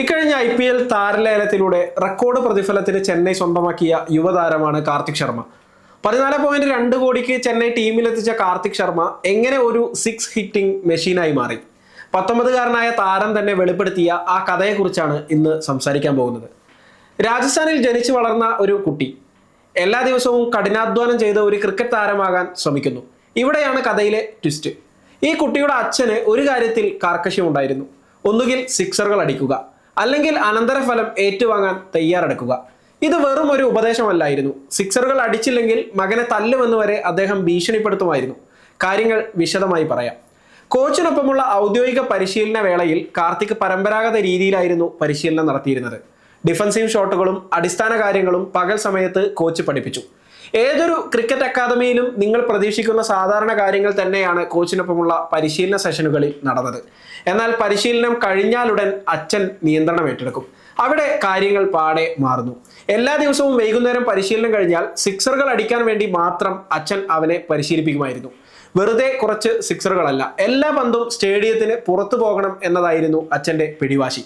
ഇക്കഴിഞ്ഞ I P L താരലേലത്തിലൂടെ record പ്രതിഫലത്തിന് ചെന്നൈ സ്വന്തമാക്കിയ യുവതാരമാണ് കാർത്തിക് ശർമ്മ. പതിനാല് പോയിന്റ് രണ്ട് കോടിക്ക് ചെന്നൈ ടീമിലെത്തിച്ച കാർത്തിക് ശർമ്മ എങ്ങനെ ഒരു സിക്സ് ഹിറ്റിംഗ് മെഷീനായി മാറി? പത്തൊമ്പതുകാരനായ താരം തന്നെ വെളിപ്പെടുത്തിയ ആ കഥയെക്കുറിച്ചാണ് ഇന്ന് സംസാരിക്കാൻ പോകുന്നത്. രാജസ്ഥാനിൽ ജനിച്ചു വളർന്ന ഒരു കുട്ടി. എല്ലാ ദിവസവും കഠിനാധ്വാനം ചെയ്ത് ഒരു ക്രിക്കറ്റ് താരമാകാൻ ശ്രമിക്കുന്നു. ഇവിടെയാണ് കഥയിലെ ട്വിസ്റ്റ് ഈ കുട്ടിയുടെ അച്ഛന് ഒരു കാര്യത്തിൽ കാർക്കശ്യമുണ്ടായിരുന്നു. ഒന്നുകിൽ സിക്സറുകൾ അടിക്കുക. അല്ലെങ്കിൽ അനന്തരഫലം ഏറ്റുവാങ്ങാൻ തയ്യാറെടുക്കുക. ഇത് വെറും ഒരു ഉപദേശമല്ലായിരുന്നു. സിക്സറുകൾ അടിച്ചില്ലെങ്കിൽ മകനെ തല്ലുമെന്ന് വരെ അദ്ദേഹം ഭീഷണിപ്പെടുത്തുമായിരുന്നു. കാര്യങ്ങൾ വിശദമായി പറയാം. കോച്ചിനൊപ്പമുള്ള ഔദ്യോഗിക പരിശീലന വേളയിൽ കാർത്തിക് പരമ്പരാഗത രീതിയിലായിരുന്നു പരിശീലനം നടത്തിയിരുന്നത്. ഡിഫൻസീവ് ഷോട്ടുകളും അടിസ്ഥാന കാര്യങ്ങളും പകൽ സമയത്ത് കോച്ച് പഠിപ്പിച്ചു. ഏതൊരു ക്രിക്കറ്റ് അക്കാദമിയിലും നിങ്ങൾ പ്രതീക്ഷിക്കുന്ന സാധാരണ കാര്യങ്ങൾ തന്നെയാണ് കോച്ചിനൊപ്പമുള്ള പരിശീലന സെഷനുകളിൽ നടന്നത്. എന്നാൽ പരിശീലനം കഴിഞ്ഞാലുടൻ അച്ഛൻ നിയന്ത്രണം ഏറ്റെടുക്കും. അവിടെ കാര്യങ്ങൾ പാടെ മാറുന്നു. എല്ലാ ദിവസവും വൈകുന്നേരം പരിശീലനം കഴിഞ്ഞാൽ സിക്സറുകൾ അടിക്കാൻ വേണ്ടി മാത്രം അച്ഛൻ അവനെ പരിശീലിപ്പിക്കുമായിരുന്നു. വെറുതെ കുറച്ച് സിക്സറുകളല്ല എല്ലാ പന്തും സ്റ്റേഡിയത്തിന് പുറത്തു പോകണം എന്നതായിരുന്നു അച്ഛന്റെ പിടിവാശി.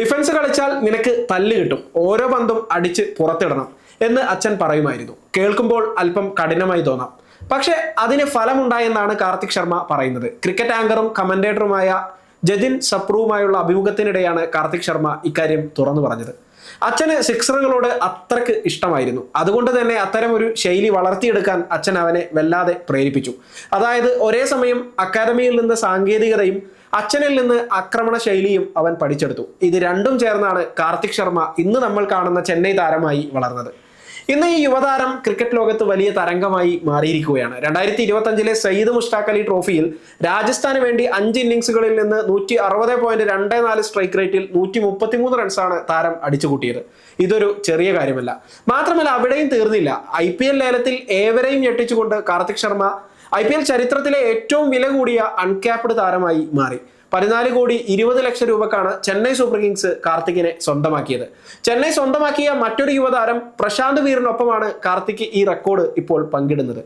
ഡിഫൻസ് കളിച്ചാൽ നിനക്ക് തല്ല് കിട്ടും. ഓരോ പന്തും അടിച്ച് പുറത്തിടണം. എന്ന് അച്ഛൻ പറയുമായിരുന്നു. കേൾക്കുമ്പോൾ അല്പം കഠിനമായി തോന്നാം. പക്ഷേ അതിന് ഫലമുണ്ടായെന്നാണ് കാർത്തിക് ശർമ്മ പറയുന്നത്. ക്രിക്കറ്റ് ആങ്കറും കമന്റേറ്ററുമായ ജതിൻ സപ്രുവുമായുള്ള അഭിമുഖത്തിനിടെയാണ് കാർത്തിക് ശർമ്മ ഇക്കാര്യം തുറന്നു പറഞ്ഞത്. അച്ഛന് സിക്സറുകളോട് അത്രയ്ക്ക് ഇഷ്ടമായിരുന്നു. അതുകൊണ്ട് തന്നെ അത്തരം ഒരു ശൈലി വളർത്തിയെടുക്കാൻ അച്ഛൻ അവനെ വല്ലാതെ പ്രേരിപ്പിച്ചു. അതായത് ഒരേ സമയം അക്കാദമിയിൽ നിന്ന് സാങ്കേതികതയും അച്ഛനിൽ നിന്ന് ആക്രമണ ശൈലിയും അവൻ പഠിച്ചെടുത്തു. ഇത് രണ്ടും ചേർന്നാണ് കാർത്തിക് ശർമ്മ ഇന്ന് നമ്മൾ കാണുന്ന ചെന്നൈ താരമായി വളർന്നത്. ഇന്ന് ഈ യുവതാരം ക്രിക്കറ്റ് ലോകത്ത് വലിയ തരംഗമായി മാറിയിരിക്കുകയാണ്. രണ്ടായിരത്തി ഇരുപത്തി അഞ്ചിലെ സയ്യിദ് മുഷ്താഖ് അലി ട്രോഫിയിൽ രാജസ്ഥാന് വേണ്ടി അഞ്ച് ഇന്നിംഗ്സുകളിൽ നിന്ന് നൂറ്റി അറുപത് പോയിന്റ് രണ്ട് നാല് സ്ട്രൈക്ക് റേറ്റിൽ നൂറ്റി മുപ്പത്തിമൂന്ന് റൺസാണ് താരം അടിച്ചുകൂട്ടിയത്. ഇതൊരു ചെറിയ കാര്യമല്ല. മാത്രമല്ല അവിടെയും തീർന്നില്ല. ഐ പി എൽ ലേലത്തിൽ ഏവരെയും ഞെട്ടിച്ചുകൊണ്ട് Karthik Sharma I P L ചരിത്രത്തിലെ ഏറ്റവും വില കൂടിയ അൺക്യാപ്ഡ് താരമായി മാറി. പതിനാല് കോടി ഇരുപത് ലക്ഷം രൂപക്കാണ് ചെന്നൈ സൂപ്പർ കിങ്സ് കാർത്തിക്കിനെ സ്വന്തമാക്കിയത്. ചെന്നൈ സ്വന്തമാക്കിയ മറ്റൊരു യുവതാരം പ്രശാന്ത് വീറിനൊപ്പമാണ് കാർത്തിക് ഈ റെക്കോർഡ് ഇപ്പോൾ പങ്കിടുന്നത്.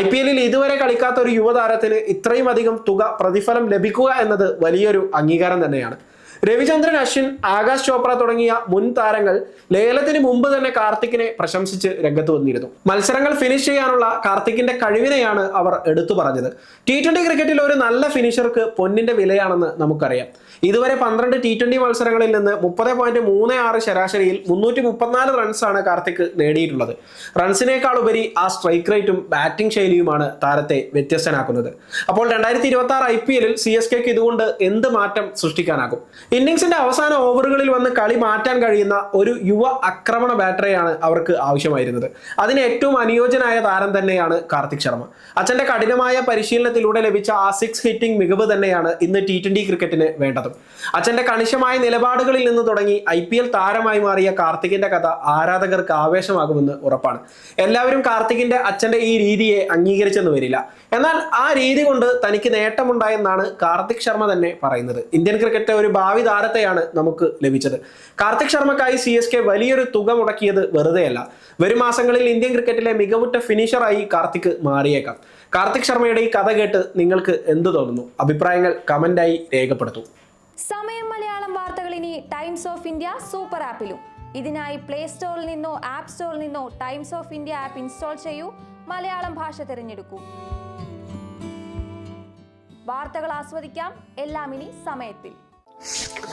ഐ പി എല്ലിൽ ഇതുവരെ കളിക്കാത്ത ഒരു യുവതാരത്തിന് ഇത്രയും അധികം തുക പ്രതിഫലം ലഭിക്കുക എന്നത് വലിയൊരു അംഗീകാരം തന്നെയാണ്. രവിചന്ദ്രൻ അശ്വിൻ ആകാശ് ചോപ്ര തുടങ്ങിയ മുൻ താരങ്ങൾ ലേലത്തിന് മുമ്പ് തന്നെ കാർത്തിക്കിനെ പ്രശംസിച്ച് രംഗത്ത് വന്നിരുന്നു. മത്സരങ്ങൾ ഫിനിഷ് ചെയ്യാനുള്ള കാർത്തിക്കിന്റെ കഴിവിനെയാണ് അവർ എടുത്തു പറഞ്ഞത്. ടി ട്വന്റി ക്രിക്കറ്റിൽ ഒരു നല്ല ഫിനിഷർക്ക് പൊന്നിന്റെ വിലയാണെന്ന് നമുക്കറിയാം. ഇതുവരെ പന്ത്രണ്ട് ടി ട്വന്റി മത്സരങ്ങളിൽ നിന്ന് മുപ്പത് പോയിന്റ് മൂന്ന് ആറ് ശരാശരിയിൽ മുന്നൂറ്റി മുപ്പത്തിനാല് റൺസാണ് കാർത്തിക് നേടിയിട്ടുള്ളത്. റൺസിനേക്കാൾ ഉപരി ആ സ്ട്രൈക്ക് റേറ്റും ബാറ്റിംഗ് ശൈലിയുമാണ് താരത്തെ വ്യത്യസ്തനാക്കുന്നത്. അപ്പോൾ രണ്ടായിരത്തി ഇരുപത്തി ആറ് ഐ പി എല്ലിൽ സി എസ് കെക്ക് ഇതുകൊണ്ട് എന്ത് മാറ്റം സൃഷ്ടിക്കാനാകും? ഇന്നിംഗ്സിന്റെ അവസാന ഓവറുകളിൽ വന്ന് കളി മാറ്റാൻ കഴിയുന്ന ഒരു യുവ ആക്രമണ ബാറ്ററിയാണ് അവർക്ക് ആവശ്യമായിരുന്നത്. അതിന് ഏറ്റവും അനുയോജ്യനായ താരം തന്നെയാണ് കാർത്തിക് ശർമ്മ. അച്ഛന്റെ കഠിനമായ പരിശീലനത്തിലൂടെ ലഭിച്ച ആ സിക്സ് ഹിറ്റിംഗ് മികവ് തന്നെയാണ് ഇന്ന് ടി ട്വന്റി ക്രിക്കറ്റിന് വേണ്ടതും. അച്ഛന്റെ കണിശമായ നിലപാടുകളിൽ നിന്ന് തുടങ്ങി ഐ പി എൽ താരമായി മാറിയ കാർത്തികിന്റെ കഥ ആരാധകർക്ക് ആവേശമാകുമെന്ന് ഉറപ്പാണ്. എല്ലാവരും കാർത്തികിന്റെ അച്ഛന്റെ ഈ രീതിയെ അംഗീകരിച്ചെന്ന് വരില്ല. എന്നാൽ ആ രീതി കൊണ്ട് തനിക്ക് നേട്ടമുണ്ടായെന്നാണ് കാർത്തിക് ശർമ്മ തന്നെ പറയുന്നത്. ഇന്ത്യൻ ക്രിക്കറ്റ് ഒരു ഭാവി താരത്തെയാണ് നമുക്ക് ലഭിച്ചത്. കാർത്തിക് ശർമ്മക്കായി സി എസ് കെ വലിയൊരു തുക മുടക്കിയത് വെറുതെയല്ല. വരും മാസങ്ങളിൽ ഇന്ത്യൻ ക്രിക്കറ്റിലെ മികവുറ്റ ഫിനിഷറായി കാർത്തിക് മാറിയേക്കാം. കാർത്തിക് ശർമ്മയുടെ ഈ കഥ കേട്ട് നിങ്ങൾക്ക് എന്ത് തോന്നുന്നു? അഭിപ്രായങ്ങൾ കമന്റായി രേഖപ്പെടുത്തൂ. സമയം മലയാളം വാർത്തകൾ ഇനി ടൈംസ് ഓഫ് ഇന്ത്യ സൂപ്പർ ആപ്പിലും. ഇതിനായി പ്ലേ സ്റ്റോറിൽ നിന്നോ ആപ്പ് സ്റ്റോറിൽ നിന്നോ Times of India app install ചെയ്യൂ. മലയാളം ഭാഷ തിരഞ്ഞെടുക്കൂ. വാർത്തകൾ ആസ്വദിക്കാം. എല്ലാം ഇനി സമയത്തിൽ. Sk-